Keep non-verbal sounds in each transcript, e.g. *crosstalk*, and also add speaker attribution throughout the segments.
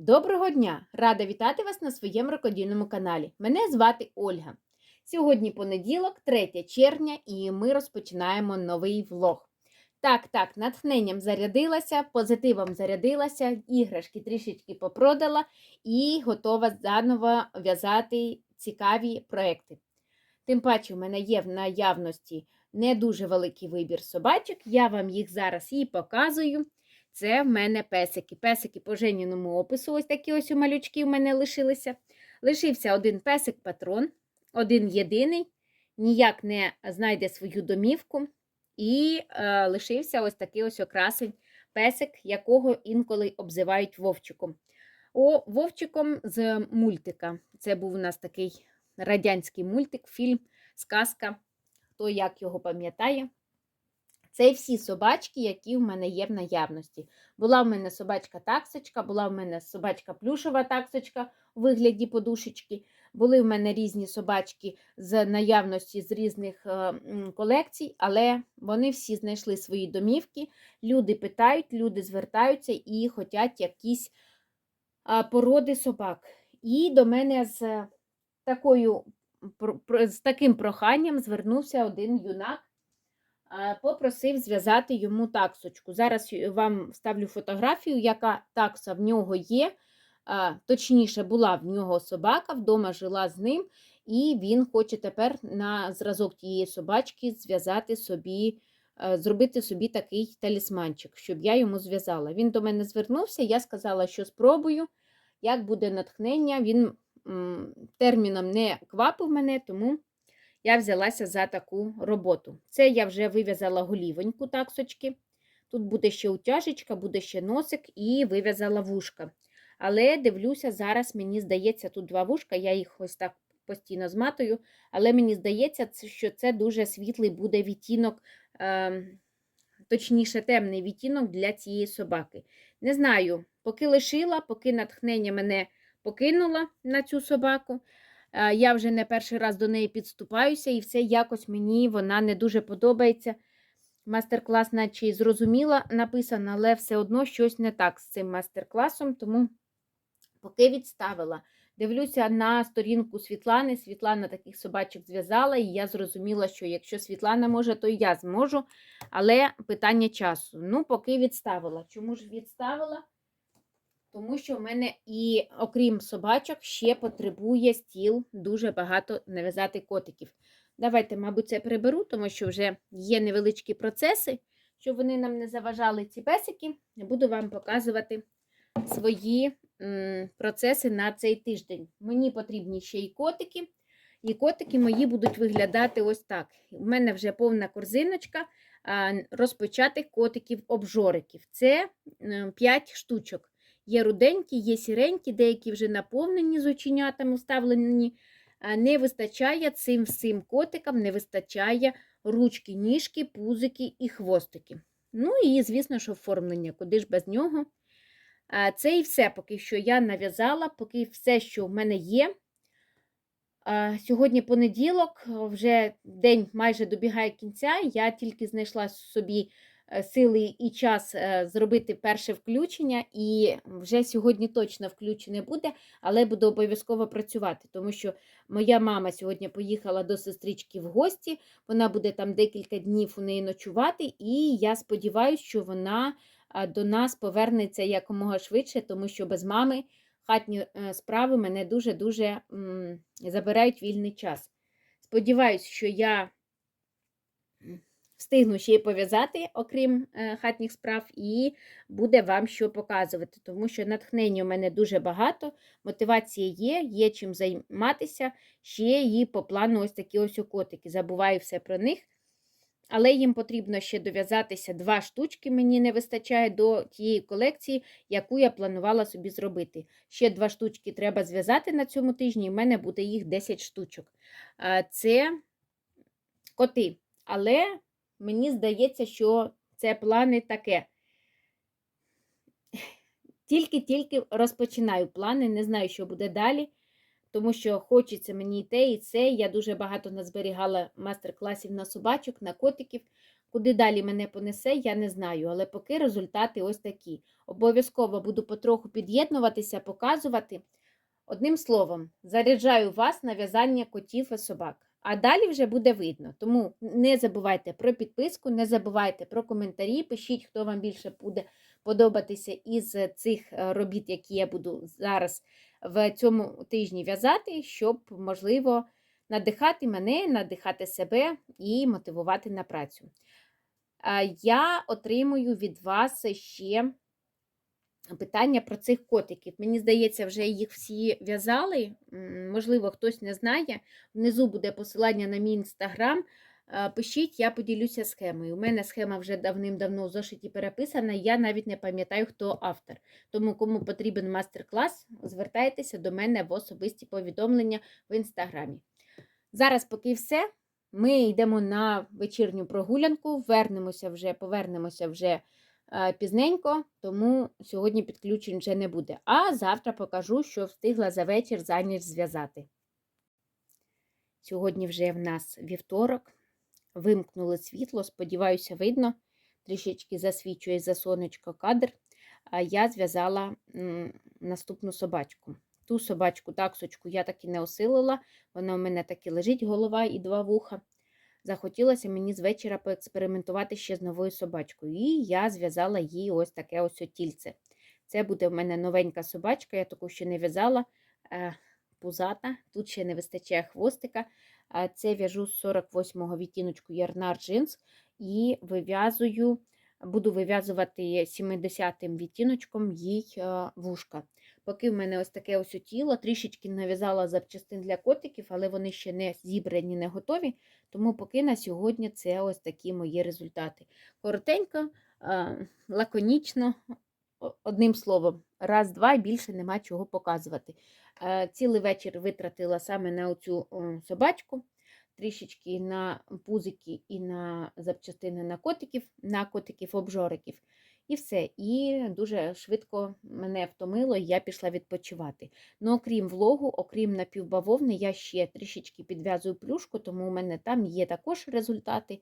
Speaker 1: Доброго дня! Рада вітати вас на своєму рукодільному каналі. Мене звати Ольга. Сьогодні понеділок, 3 червня, і ми розпочинаємо новий влог. Так, так, натхненням зарядилася, позитивом зарядилася, іграшки трішечки попродала і готова заново в'язати цікаві проекти. Тим паче, в мене є в наявності не дуже великий вибір собачок. Я вам їх зараз і показую. Це в мене песики. Песики по женіному опису. Ось такі ось у малючки в мене лишилися. Лишився один песик-патрон, один єдиний, ніяк не знайде свою домівку. І е, лишився ось такий ось окрасень песик, якого інколи обзивають Вовчиком. О, Вовчиком з мультика. Це був у нас такий радянський мультик, фільм, сказка. Хто як його пам'ятає. Це всі собачки, які в мене є в наявності. Була в мене собачка таксочка, була в мене собачка плюшова таксочка у вигляді подушечки. Були в мене різні собачки з наявності з різних е, колекцій, але вони всі знайшли свої домівки. Люди питають, люди звертаються і хочуть якісь породи собак. І до мене з, такою, з таким проханням звернувся один юнак попросив зв'язати йому таксочку. Зараз вам ставлю фотографію, яка такса в нього є. Точніше, була в нього собака, вдома жила з ним, і він хоче тепер на зразок тієї собачки зв'язати собі, зробити собі такий талісманчик, щоб я йому зв'язала. Він до мене звернувся, я сказала, що спробую, як буде натхнення. Він терміном не квапив мене, тому я взялася за таку роботу. Це я вже вив'язала голівоньку таксочки. Тут буде ще утяжечка, буде ще носик і вив'язала вушка. Але дивлюся, зараз мені здається, тут два вушка, я їх ось так постійно зматую, але мені здається, що це дуже світлий буде відтінок, е, точніше, темний відтінок для цієї собаки. Не знаю, поки лишила, поки натхнення мене покинула на цю собаку. Е, я вже не перший раз до неї підступаюся, і все якось мені вона не дуже подобається. Мастер-клас, наче і зрозуміла, написано, але все одно щось не так з цим мастер-класом, тому поки відставила. Дивлюся на сторінку Світлани. Світлана таких собачок зв'язала, і я зрозуміла, що якщо Світлана може, то і я зможу. Але питання часу. Ну, поки відставила. Чому ж відставила? Тому що в мене і, окрім собачок, ще потребує стіл дуже багато нав'язати котиків. Давайте, мабуть, це приберу, тому що вже є невеличкі процеси, щоб вони нам не заважали ці песики. Буду вам показувати свої м, процеси на цей тиждень. Мені потрібні ще і котики. І котики мої будуть виглядати ось так. У мене вже повна корзиночка розпочатих котиків-обжориків. Це 5 штучок. Є руденькі, є сіренькі, деякі вже наповнені з оченятами вставлені. Не вистачає цим всім котикам, не вистачає ручки, ніжки, пузики і хвостики. Ну і, звісно, що оформлення, куди ж без нього. Це і все, поки що я нав'язала, поки все, що в мене є. Сьогодні понеділок, вже день майже добігає кінця. Я тільки знайшла собі сили і час е, зробити перше включення, і вже сьогодні точно включене буде, але буду обов'язково працювати, тому що моя мама сьогодні поїхала до сестрички в гості, вона буде там декілька днів у неї ночувати, і я сподіваюся, що вона до нас повернеться якомога швидше, тому що без мами хатні е, справи мене дуже-дуже забирають вільний час. Сподіваюсь, що я встигну ще й пов'язати, окрім е, хатніх справ, і буде вам що показувати, тому що натхнення у мене дуже багато, мотивація є, є чим займатися, ще і по плану ось такі ось котики. Забуваю все про них. Але їм потрібно ще дов'язатися два штучки, мені не вистачає до тієї колекції, яку я планувала собі зробити. Ще два штучки треба зв'язати на цьому тижні, і в мене буде їх 10 штучок. Це коти. Але Мені здається, що це плани таке. Тільки-тільки розпочинаю плани, не знаю, що буде далі, тому що хочеться мені і те, і це. Я дуже багато назберігала мастер-класів на собачок, на котиків. Куди далі мене понесе, я не знаю, але поки результати ось такі. Обов'язково буду потроху під'єднуватися, показувати. Одним словом, заряджаю вас на в'язання котів і собак. А далі вже буде видно. Тому не забувайте про підписку, не забувайте про коментарі. Пишіть, хто вам більше буде подобатися із цих е, робіт, які я буду зараз в цьому тижні в'язати, щоб, можливо, надихати мене, надихати себе і мотивувати на працю. Я отримую від вас ще питання про цих котиків. Мені здається, вже їх всі в'язали. Можливо, хтось не знає. Внизу буде посилання на мій інстаграм. Е, Пишіть, я поділюся схемою. У мене схема вже давним-давно в зошиті переписана, я навіть не пам'ятаю, хто автор. Тому, кому потрібен мастер-клас, звертайтеся до мене в особисті повідомлення в інстаграмі. Зараз, поки все, ми йдемо на вечірню прогулянку, вернемося вже, повернемося вже пізненько, тому сьогодні підключень вже не буде. А завтра покажу, що встигла за вечір за ніч зв'язати. Сьогодні вже в нас вівторок. Вимкнули світло, сподіваюся, видно. Трішечки засвічує за сонечко кадр. А я зв'язала наступну собачку. Ту собачку, таксочку, я таки не осилила. Вона у мене таки лежить, голова і два вуха. Захотілося мені з вечора поекспериментувати ще з новою собачкою. І я зв'язала їй ось таке ось тільце. Це буде в мене новенька собачка, я таку ще не в'язала. Е, пузата. Тут ще не вистачає хвостика. Це в'яжу з 48-го відтіночку Ярнар джинс і вив'язую, буду вив'язувати 70-м відтіночком їй е, вушка. Поки в мене ось таке ось тіло, трішечки нав'язала запчастин для котиків, але вони ще не зібрані, не готові. Тому поки на сьогодні це ось такі мої результати. Коротенько, лаконічно, одним словом, раз-два і більше нема чого показувати. Е, Цілий вечір витратила саме на оцю собачку, трішечки на пузики і на запчастини на котиків, на котиків-обжориків. І все. І дуже швидко мене втомило, і я пішла відпочивати. Ну, окрім влогу, окрім напівбавовни, я ще трішечки підв'язую плюшку, тому у мене там є також результати.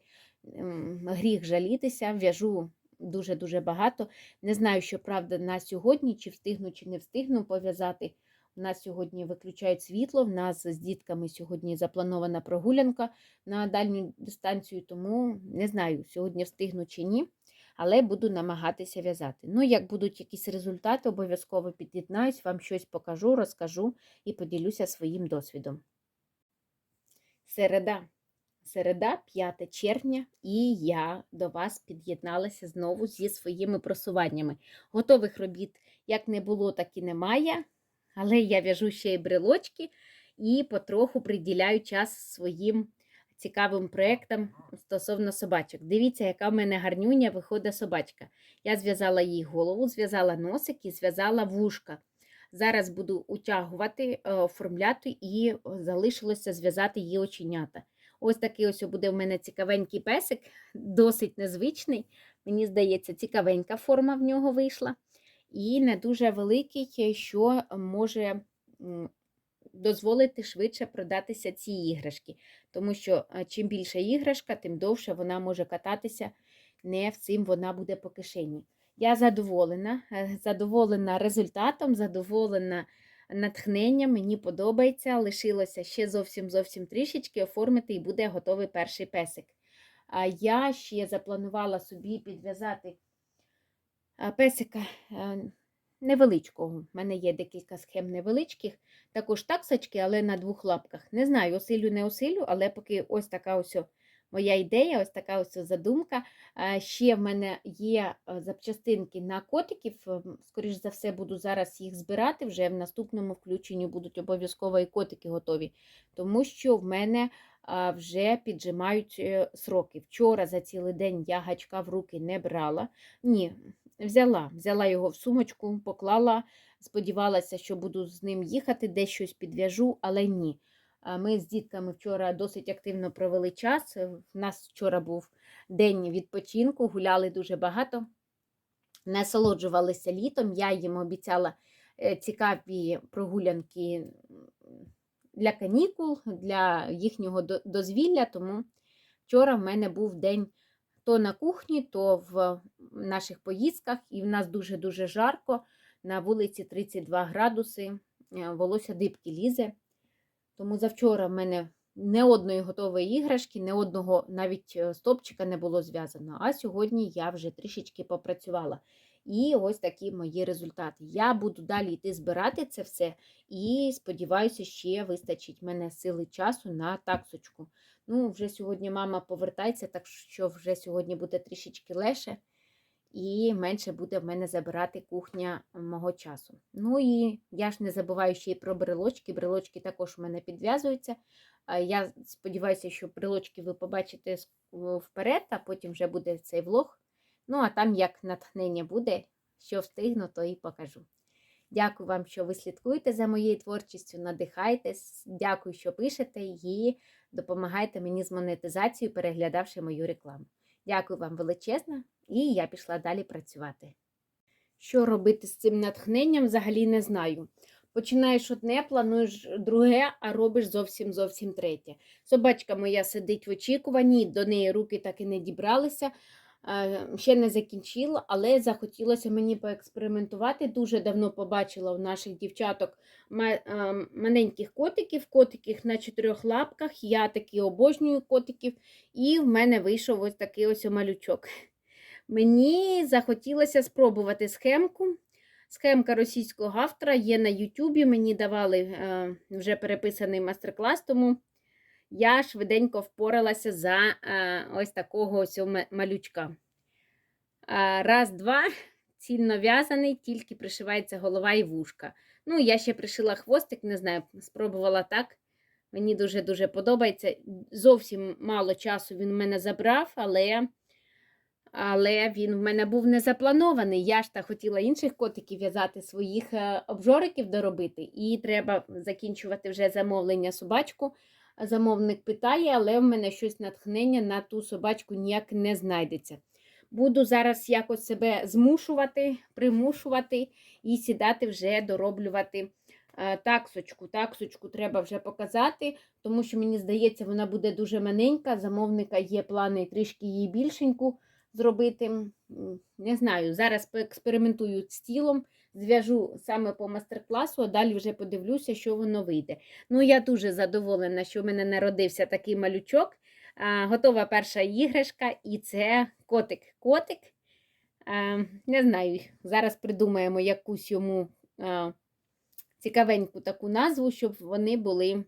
Speaker 1: Гріх жалітися, в'яжу дуже-дуже багато. Не знаю, що правда на сьогодні, чи встигну, чи не встигну пов'язати. У нас сьогодні виключають світло, в нас з дітками сьогодні запланована прогулянка на дальню дистанцію, тому не знаю, сьогодні встигну чи ні, але буду намагатися в'язати. Ну, як будуть якісь результати, обов'язково під'єднаюсь, вам щось покажу, розкажу і поділюся своїм досвідом. Середа. Середа, 5 червня, і я до вас під'єдналася знову зі своїми просуваннями. Готових робіт як не було, так і немає. Але я в'яжу ще й брелочки і потроху приділяю час своїм цікавим проєктам стосовно собачок. Дивіться, яка в мене гарнюня виходить собачка. Я зв'язала їй голову, зв'язала носик і зв'язала вушка. Зараз буду утягувати, е, оформляти і залишилося зв'язати її оченята. Ось такий ось буде в мене цікавенький песик, досить незвичний. Мені здається, цікавенька форма в нього вийшла і не дуже великий, що може дозволити швидше продатися ці іграшки. Тому що е, чим більша іграшка, тим довше вона може кататися, не всім вона буде по кишені. Я задоволена, е, задоволена результатом, задоволена натхненням, мені подобається. Лишилося ще зовсім зовсім трішечки оформити і буде готовий перший песик. А я ще запланувала собі підв'язати песика е, невеличкого. У мене є декілька схем невеличких, також таксочки, але на двох лапках. Не знаю, осилю, не осилю, але поки ось така ось моя ідея, ось така ось задумка. Ще в мене є е, запчастинки на котиків. ем, Скоріш за все, буду зараз їх збирати. Вже в наступному включенні будуть обов'язково і котики готові, тому що в мене вже піджимають е, сроки. Вчора за цілий день я гачка в руки не брала. Ні, взяла. Взяла його в сумочку, поклала, сподівалася, що буду з ним їхати, десь щось підв'яжу, але ні. Ми з дітками вчора досить активно провели час. У нас вчора був день відпочинку, гуляли дуже багато, насолоджувалися літом. Я їм обіцяла е, цікаві прогулянки для канікул, для їхнього дозвілля. Тому вчора в мене був день то на кухні, то в наших поїздках, і в нас дуже-дуже жарко. На вулиці 32 градуси, е, волосся дибки лізе. Тому завчора в мене не одної готової іграшки, не одного навіть е, стопчика не було зв'язано. А сьогодні я вже трішечки попрацювала. І ось такі мої результати. Я буду далі йти збирати це все і сподіваюся, ще вистачить мене сили часу на таксочку. Ну, вже сьогодні мама повертається, так що вже сьогодні буде трішечки легше і менше буде в мене забирати кухня мого часу. Ну і я ж не забуваю ще й про брелочки. Брелочки також у мене підв'язуються. Я сподіваюся, що брелочки ви побачите вперед, а потім вже буде цей влог. Ну, а там як натхнення буде, що встигну, то і покажу. Дякую вам, що ви слідкуєте за моєю творчістю, надихайтесь. Дякую, що пишете і допомагаєте мені з монетизацією, переглядавши мою рекламу. Дякую вам величезно, і я пішла далі працювати. Що робити з цим натхненням, взагалі не знаю. Починаєш одне, плануєш друге, а робиш зовсім зовсім третє. Собачка моя сидить в очікуванні, до неї руки так і не дібралися. Е, Ще не закінчила, але захотілося мені поекспериментувати. Дуже давно побачила у наших дівчаток е, маленьких котиків, котиків на чотирьох лапках. Я таки обожнюю котиків, і в мене вийшов ось такий ось малючок. Мені захотілося спробувати схемку. Схемка російського автора є на Ютубі. Мені давали е, вже переписаний мастер-клас, тому я швиденько впоралася за е, ось такого ось малючка. А, раз, два, *laughs* цільно в'язаний, тільки пришивається голова і вушка. Ну, я ще пришила хвостик, не знаю, спробувала так. Мені дуже-дуже подобається. Зовсім мало часу він в мене забрав, але, але він в мене був не запланований. Я ж та хотіла інших котиків в'язати, своїх е, обжориків доробити, і треба закінчувати вже замовлення собачку. Замовник питає, але в мене щось натхнення на ту собачку ніяк не знайдеться. Буду зараз якось себе змушувати, примушувати і сідати вже дороблювати е, таксочку. Таксочку треба вже показати, тому що мені здається, вона буде дуже маленька. Замовника є плани трішки її більшеньку зробити. Не знаю, зараз поекспериментую з тілом, зв'яжу саме по мастер-класу, а далі вже подивлюся, що воно вийде. Ну, я дуже задоволена, що в мене народився такий малючок. Готова перша іграшка, і це котик. Котик. А, Не знаю, зараз придумаємо якусь йому цікавеньку таку назву, щоб вони були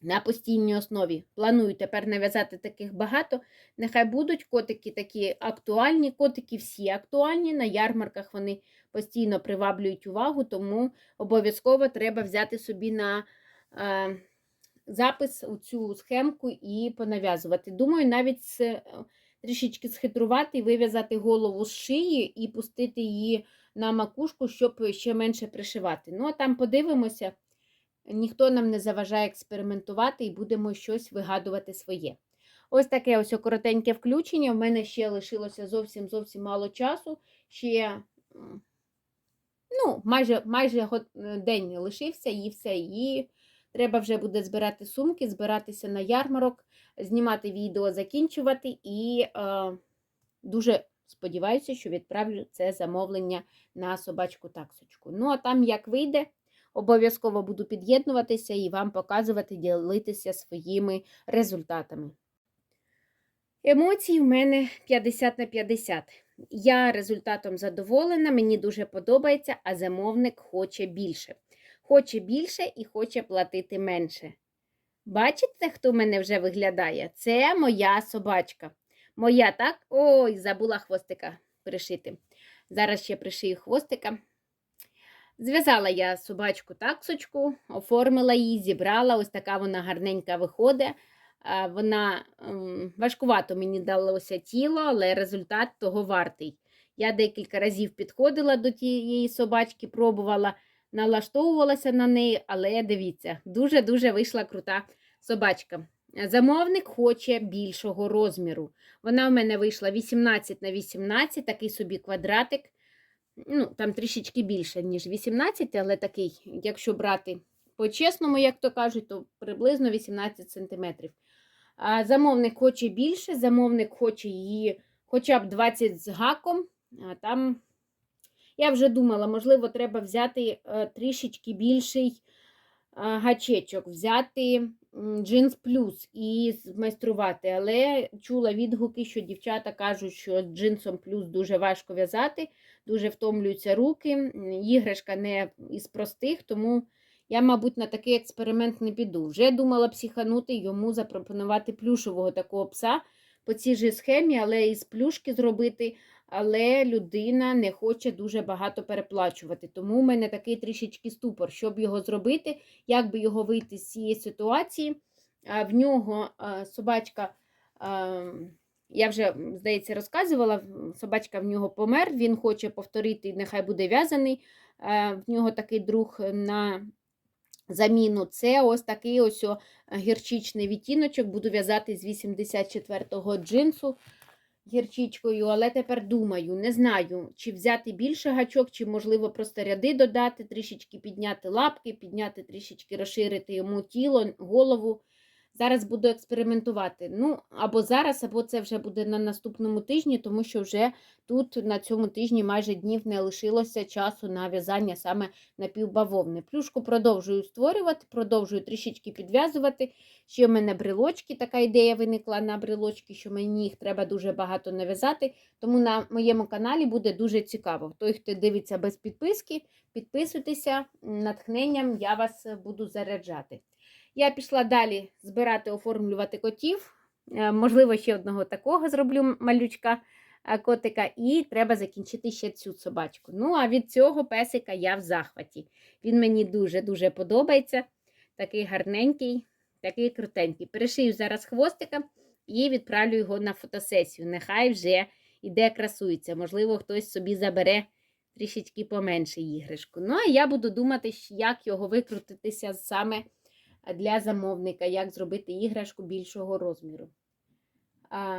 Speaker 1: на постійній основі. Планую тепер нав'язати таких багато. Нехай будуть котики такі актуальні. Котики всі актуальні. На ярмарках вони постійно приваблюють увагу, тому обов'язково треба взяти собі на е, запис у цю схемку і понав'язувати. Думаю, навіть з, е, трішечки схитрувати вив'язати голову з шиї і пустити її на макушку, щоб ще менше пришивати. Ну, а там подивимося. Ніхто нам не заважає експериментувати і будемо щось вигадувати своє. Ось таке ось коротеньке включення. В мене ще лишилося зовсім зовсім мало часу. Ще ну, майже, майже е, день лишився і все. І треба вже буде збирати сумки, збиратися на ярмарок, знімати відео, закінчувати. І е, дуже сподіваюся, що відправлю це замовлення на собачку таксочку. Ну, а там як вийде. Обов'язково буду під'єднуватися і вам показувати, ділитися своїми результатами. Емоції в мене 50 на 50. Я результатом задоволена, мені дуже подобається, а замовник хоче більше. Хоче більше і хоче платити менше. Бачите, хто мене вже виглядає? Це моя собачка. Моя, так? Ой, забула хвостика пришити. Зараз ще пришию хвостика. Зв'язала я собачку таксочку, оформила її, зібрала. Ось така вона гарненька виходить. Вона ем, важкувато мені далося тіло, але результат того вартий. Я декілька разів підходила до тієї собачки, пробувала, налаштовувалася на неї, але дивіться, дуже-дуже вийшла крута собачка. Замовник хоче більшого розміру. Вона в мене вийшла 18 на 18, такий собі квадратик ну, там трішечки більше, ніж 18, але такий, якщо брати по-чесному, як то кажуть, то приблизно 18 см. А замовник хоче більше, замовник хоче її хоча б 20 з гаком. А там я вже думала, можливо, треба взяти е, трішечки більший гачечок, взяти джинс плюс і змайструвати. Але чула відгуки, що дівчата кажуть, що джинсом плюс дуже важко в'язати, дуже втомлюються руки. Іграшка не із простих, тому я, мабуть, на такий експеримент не піду. Вже думала психанути йому запропонувати плюшового такого пса по цій же схемі, але із плюшки зробити. Але людина не хоче дуже багато переплачувати. Тому в мене такий трішечки ступор, щоб його зробити, як би його вийти з цієї ситуації. В нього собачка, я вже, здається, розказувала, собачка в нього помер, він хоче повторити, нехай буде в'язаний. В нього такий друг на заміну. Це ось такий ось гірчичний відтіночок. Буду в'язати з 84-го джинсу гірчичкою, але тепер думаю, не знаю, чи взяти більше гачок, чи, можливо, просто ряди додати, трішечки підняти лапки, підняти трішечки розширити йому тіло, голову. Зараз буду експериментувати. Ну, або зараз, або це вже буде на наступному тижні, тому що вже тут на цьому тижні майже днів не лишилося часу на в'язання саме напівбавовни. Плюшку продовжую створювати, продовжую трішечки підв'язувати. Ще в мене брелочки, така ідея виникла на брелочки, що мені їх треба дуже багато нав'язати. Тому на моєму каналі буде дуже цікаво. Той, хто дивиться без підписки, підписуйтеся, натхненням я вас буду заряджати. Я пішла далі збирати, оформлювати котів. Е, Можливо, ще одного такого зроблю малючка е, котика, і треба закінчити ще цю собачку. Ну, а від цього песика я в захваті. Він мені дуже-дуже подобається. Такий гарненький, такий крутенький. Перешию зараз хвостика і відправлю його на фотосесію. Нехай вже іде красується. Можливо, хтось собі забере трішечки поменше іграшку. Ну, а я буду думати, як його викрутитися саме для замовника, як зробити іграшку більшого розміру.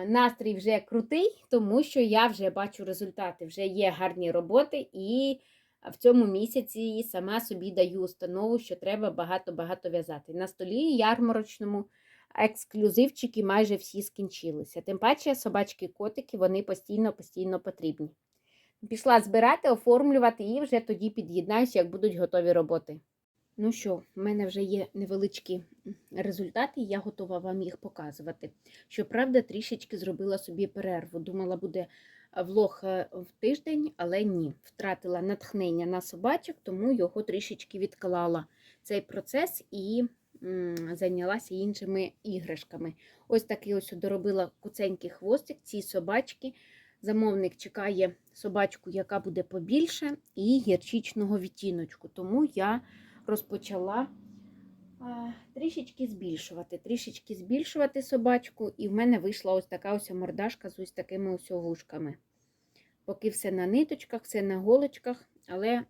Speaker 1: Настрій вже крутий, тому що я вже бачу результати, вже є гарні роботи, і в цьому місяці сама собі даю установу, що треба багато-багато в'язати. На столі ярмарочному ексклюзивчики майже всі скінчилися. Тим паче собачки-котики вони постійно-постійно потрібні. Пішла збирати, оформлювати і вже тоді під'єднаюся, як будуть готові роботи. Ну що, в мене вже є невеличкі результати, я готова вам їх показувати. Щоправда, трішечки зробила собі перерву. Думала, буде влог е, в тиждень, але ні. Втратила натхнення на собачок, тому його трішечки відклала цей процес і зайнялася іншими іграшками. Ось такий ось доробила куценький хвостик цій собачки. Замовник чекає собачку, яка буде побільше, і гірчичного відтіночку. Тому я розпочала трішечки збільшувати, трішечки збільшувати собачку, і в мене вийшла ось така ось мордашка з ось такими ось вушками. Поки все на ниточках, все на голочках, але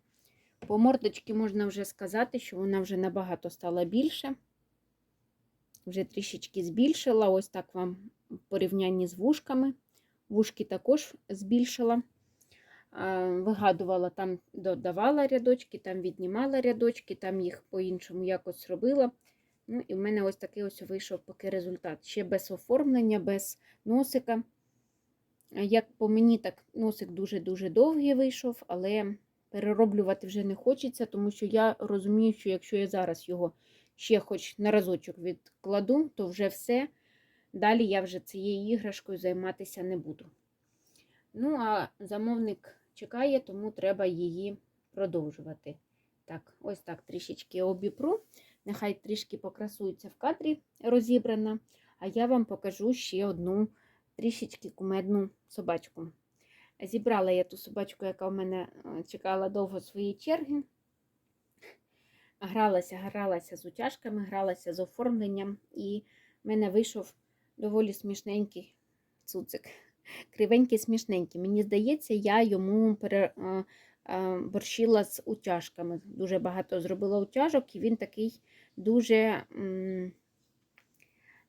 Speaker 1: по мордочці можна вже сказати, що вона вже набагато стала більше. Вже трішечки збільшила, ось так вам в порівнянні з вушками. Вушки також збільшила. Вигадувала, там додавала рядочки, там віднімала рядочки, там їх по-іншому якось робила. Ну, і в мене ось такий ось вийшов поки результат. Ще без оформлення, без носика. Як по мені, так носик дуже-дуже довгий вийшов, але перероблювати вже не хочеться, тому що я розумію, що якщо я зараз його ще хоч на разочок відкладу, то вже все. Далі я вже цією іграшкою займатися не буду. Ну, а замовник чекає, тому треба її продовжувати. Так, ось так трішечки обіпру. Нехай трішки покрасується в кадрі розібрана. А я вам покажу ще одну трішечки кумедну собачку. Зібрала я ту собачку, яка в мене е, чекала довго своєї черги. Гралася, гралася з утяжками, гралася з оформленням, і в мене вийшов доволі смішненький цуцик кривенький, смішненький. Мені здається, я йому переборщила з утяжками. Дуже багато зробила утяжок, і він такий дуже,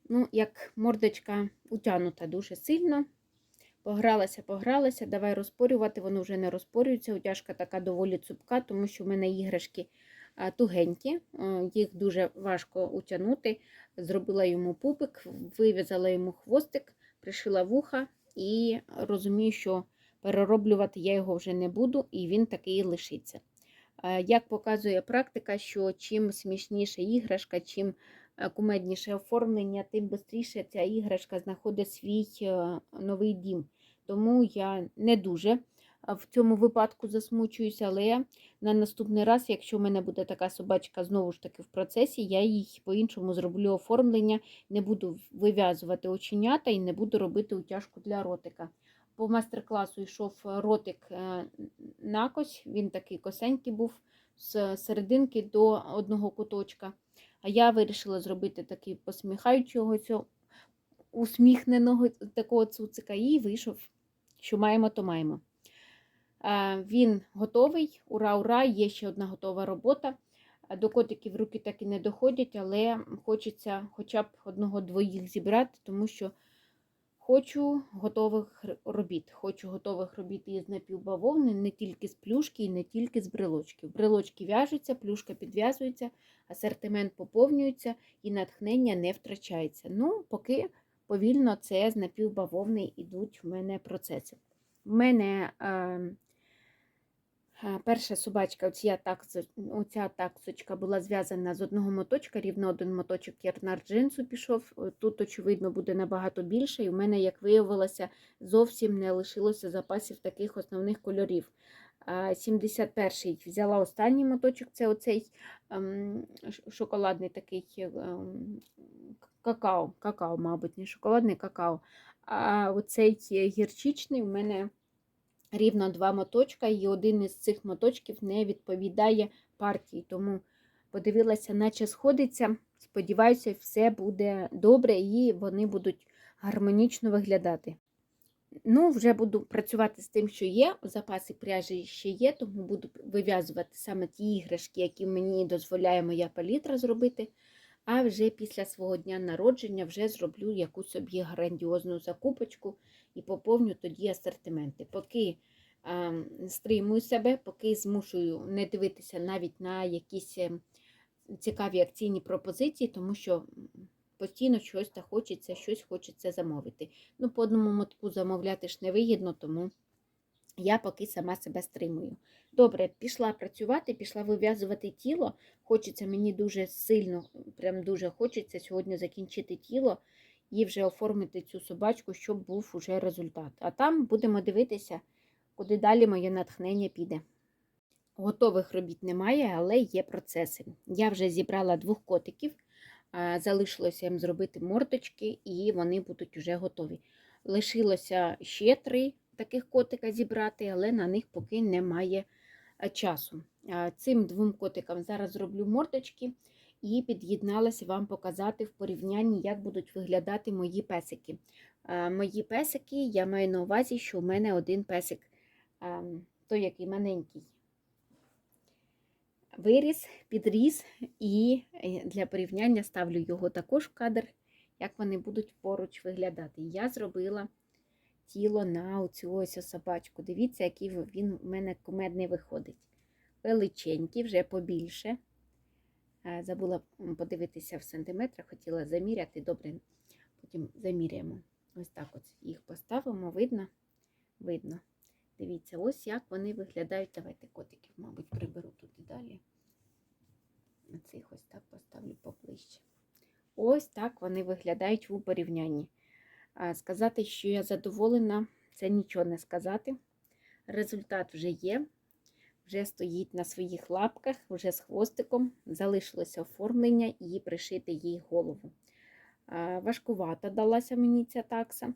Speaker 1: ну, як мордочка утягнута дуже сильно. Погралася, погралася, давай розпорювати, воно вже не розпорюється. Утяжка така доволі цупка, тому що в мене іграшки тугенькі, е, їх дуже важко утягнути. Зробила йому пупик, вив'язала йому хвостик, пришила вуха і розумію, що перероблювати я його вже не буду, і він такий лишиться. Е, Як показує практика, що чим смішніша іграшка, чим е, кумедніше оформлення, тим швидше ця іграшка знаходить свій е, новий дім. Тому я не дуже в цьому випадку засмучуюся, але на наступний раз, якщо в мене буде така собачка знову ж таки в процесі, я їй по-іншому зроблю оформлення, не буду вив'язувати оченята і не буду робити утяжку для ротика. По майстер-класу йшов ротик е, накось, він такий косенький був з серединки до одного куточка. А я вирішила зробити такий посміхаючого цього усміхненого такого цуцика, і вийшов, що маємо, то маємо. Е, Він готовий, ура, ура! Є ще одна готова робота. Е, До котиків руки так і не доходять, але хочеться хоча б одного-двоїх зібрати, тому що хочу готових робіт. Хочу готових робіт із напівбавовни, не тільки з плюшки і не тільки з брелочків. Брелочки в'яжуться, плюшка підв'язується, асортимент поповнюється і натхнення не втрачається. Ну, поки повільно це з напівбавовни йдуть в мене процеси. В мене е, е, перша собачка, оця, таксо, оця таксочка була зв'язана з одного моточка, рівно один моточок ярнар джинсу пішов. Е, Тут, очевидно, буде набагато більше, і в мене, як виявилося, зовсім не лишилося запасів таких основних кольорів. 71-й взяла останній моточок, це оцей ем, шоколадний такий ем, какао, какао, мабуть, не шоколадний какао. А оцей гірчичний у мене рівно два моточка, і один із цих моточків не відповідає партії. Тому подивилася, наче сходиться. Сподіваюся, все буде добре і вони будуть гармонічно виглядати. Ну, вже буду працювати з тим, що є. Запаси пряжі ще є, тому буду вив'язувати саме ті іграшки, які мені дозволяє моя палітра зробити. А вже після свого дня народження вже зроблю якусь собі грандіозну закупочку і поповню тоді асортименти. Поки а, стримую себе, поки змушую не дивитися навіть на якісь е, цікаві акційні пропозиції, тому що постійно щось та хочеться, щось хочеться замовити. Ну, по одному мотку замовляти ж невигідно, тому я поки сама себе стримую. Добре, пішла працювати, пішла вив'язувати тіло. Хочеться мені дуже сильно, прям дуже хочеться сьогодні закінчити тіло і вже оформити цю собачку, щоб був уже результат. А там будемо дивитися, куди далі моє натхнення піде. Готових робіт немає, але є процеси. Я вже зібрала двох котиків, залишилося їм зробити мордочки, і вони будуть вже готові. Лишилося ще три таких котика зібрати, але на них поки немає часу. Цим двом котикам зараз зроблю мордочки і під'єдналася вам показати в порівнянні, як будуть виглядати мої песики. Мої песики, я маю на увазі, що у мене один песик, той, який маленький. Виріс, підріс, і для порівняння ставлю його також в кадр, як вони будуть поруч виглядати. Я зробила тіло на оцю ось собачку. Дивіться, який він у мене кумедний виходить. Величенький, вже побільше. Е, Забула подивитися в сантиметрах, хотіла заміряти. Добре, потім заміряємо. Ось так от їх поставимо, видно? Видно. Дивіться, ось як вони виглядають. Давайте котиків, мабуть, приберу тут і далі. Цих ось так поставлю поближче. Ось так вони виглядають у порівнянні. Сказати, що я задоволена, це нічого не сказати. Результат вже є, вже стоїть на своїх лапках, вже з хвостиком. Залишилося оформлення і пришити їй голову. Важкувата далася мені ця такса.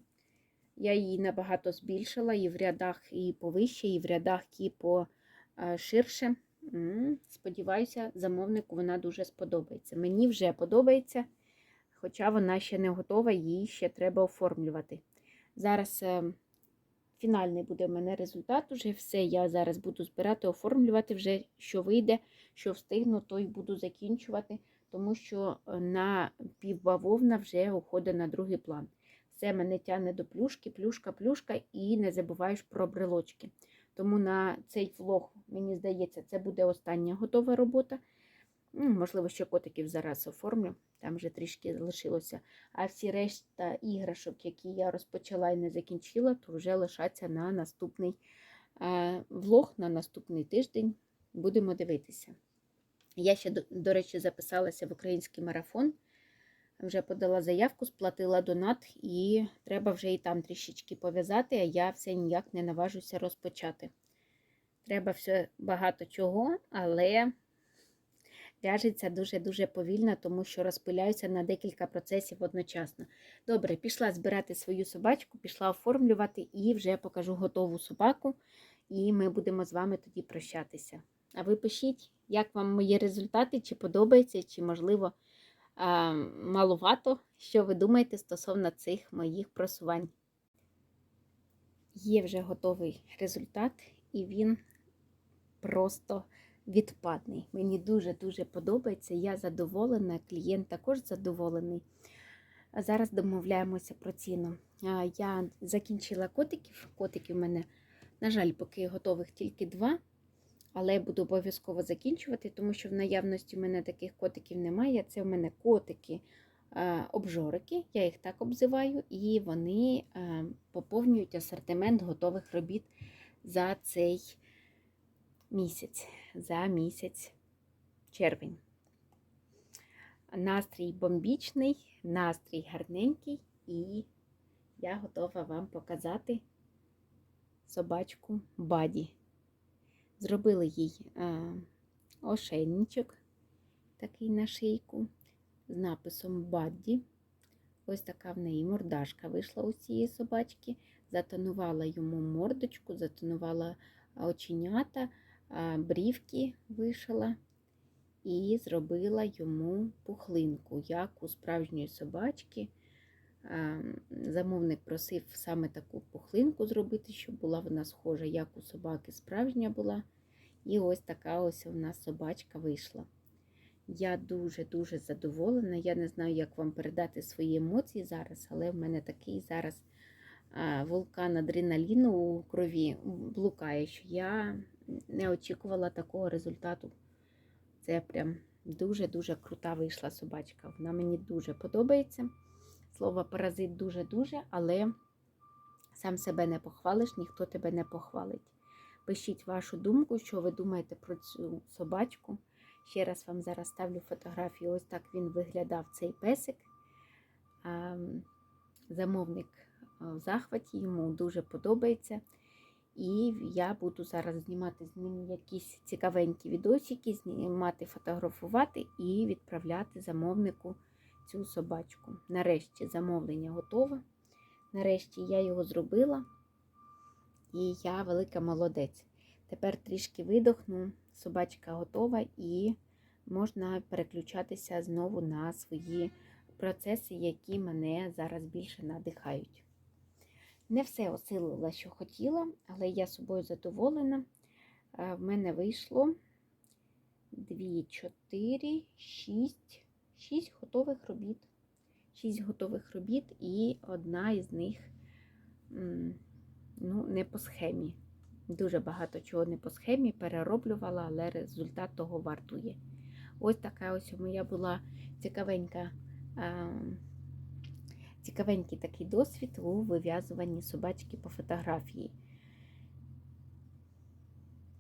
Speaker 1: Я її набагато збільшила і в рядах і повище, і в рядах і поширше. Сподіваюся, замовнику вона дуже сподобається. Мені вже подобається, хоча вона ще не готова, її ще треба оформлювати. Зараз е, фінальний буде в мене результат. Уже все. Я зараз буду збирати, оформлювати вже, що вийде, що встигну, то й буду закінчувати, тому що е, на півбавовна вже уходить на другий план. Все мене тягне до плюшки, плюшка, плюшка, і не забуваєш про брелочки. Тому на цей влог, мені здається, це буде остання готова робота. Ну, Можливо, ще котиків зараз оформлю, там вже трішки залишилося. А всі решта іграшок, які я розпочала і не закінчила, то вже лишаться на наступний е, влог, на наступний тиждень. Будемо дивитися. Я ще, до, до речі, записалася в український марафон. Вже подала заявку, сплатила донат, і треба вже і там трішечки пов'язати, а я все ніяк не наважуся розпочати. Треба все багато чого, але в'яжеться дуже-дуже повільно, тому що розпиляюся на декілька процесів одночасно. Добре, пішла збирати свою собачку, пішла оформлювати і вже покажу готову собаку, і ми будемо з вами тоді прощатися. А ви пишіть, як вам мої результати, чи подобається, чи, можливо, маловато, що ви думаєте стосовно цих моїх просувань. Є вже готовий результат, і він просто відпадний. Мені дуже-дуже подобається. Я задоволена, клієнт також задоволений. Зараз домовляємося про ціну. Я закінчила котиків. Котиків у мене, на жаль, поки готових тільки два. Але я буду обов'язково закінчувати, тому що в наявності в мене таких котиків немає. Це в мене котики-обжорики, я їх так обзиваю, і вони поповнюють асортимент готових робіт за цей місяць, за місяць червень. Настрій бомбічний, настрій гарненький, і я готова вам показати собачку Баді. Зробили їй ошейничок такий на шийку з написом Бадді. Ось така в неї мордашка вийшла у цієї собачки, затонувала йому мордочку, затонувала оченята, брівки вишила і зробила йому пухлинку, як у справжньої собачки. Замовник просив саме таку пухлинку зробити, щоб була вона схожа, як у собаки справжня була. І ось така ось у нас собачка вийшла. Я дуже-дуже задоволена. Я не знаю, як вам передати свої емоції зараз, але в мене такий зараз вулкан адреналіну у крові блукає, що я не очікувала такого результату. Це прям дуже-дуже крута вийшла собачка. Вона мені дуже подобається. Слово паразит дуже-дуже, але сам себе не похвалиш, ніхто тебе не похвалить. Пишіть вашу думку, що ви думаєте про цю собачку. Ще раз вам зараз ставлю фотографію. Ось так він виглядав цей песик. Замовник в захваті, йому дуже подобається. І я буду зараз знімати з ним якісь цікавенькі відосики, знімати, фотографувати і відправляти замовнику цю собачку. Нарешті замовлення готове. Нарешті я його зробила. І я велика молодець. Тепер трішки видохну, собачка готова, і можна переключатися знову на свої процеси, які мене зараз більше надихають. Не все осилила, що хотіла, але я собою задоволена. В мене вийшло 2, 4, 6, 6 готових робіт. 6 готових робіт, і одна із них ну, не по схемі. Дуже багато чого не по схемі перероблювала, але результат того вартує. Ось така ось моя була цікавенька, а, цікавенький такий досвід у вив'язуванні собачки по фотографії.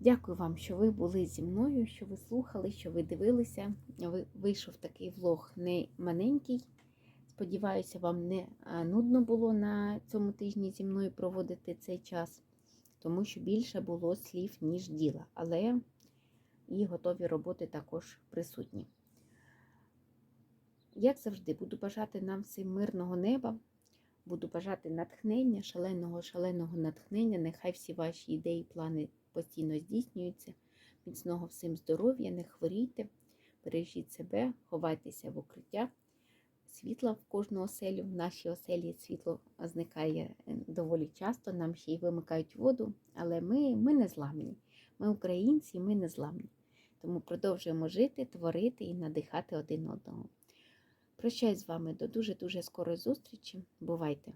Speaker 1: Дякую вам, що ви були зі мною, що ви слухали, що ви дивилися. Вийшов такий влог не маленький. Сподіваюся, вам не нудно було на цьому тижні зі мною проводити цей час, тому що більше було слів, ніж діла, але і готові роботи також присутні. Як завжди, буду бажати нам всім мирного неба, буду бажати натхнення, шаленого, шаленого натхнення. Нехай всі ваші ідеї, плани постійно здійснюються. Міцного всім здоров'я, не хворійте, бережіть себе, ховайтеся в укриття світла в кожну оселю. В нашій оселі світло зникає доволі часто, нам ще й вимикають воду, але ми, ми не зламні. Ми українці, ми не зламні. Тому продовжуємо жити, творити і надихати один одного. Прощаюсь з вами до дуже-дуже скорої зустрічі. Бувайте!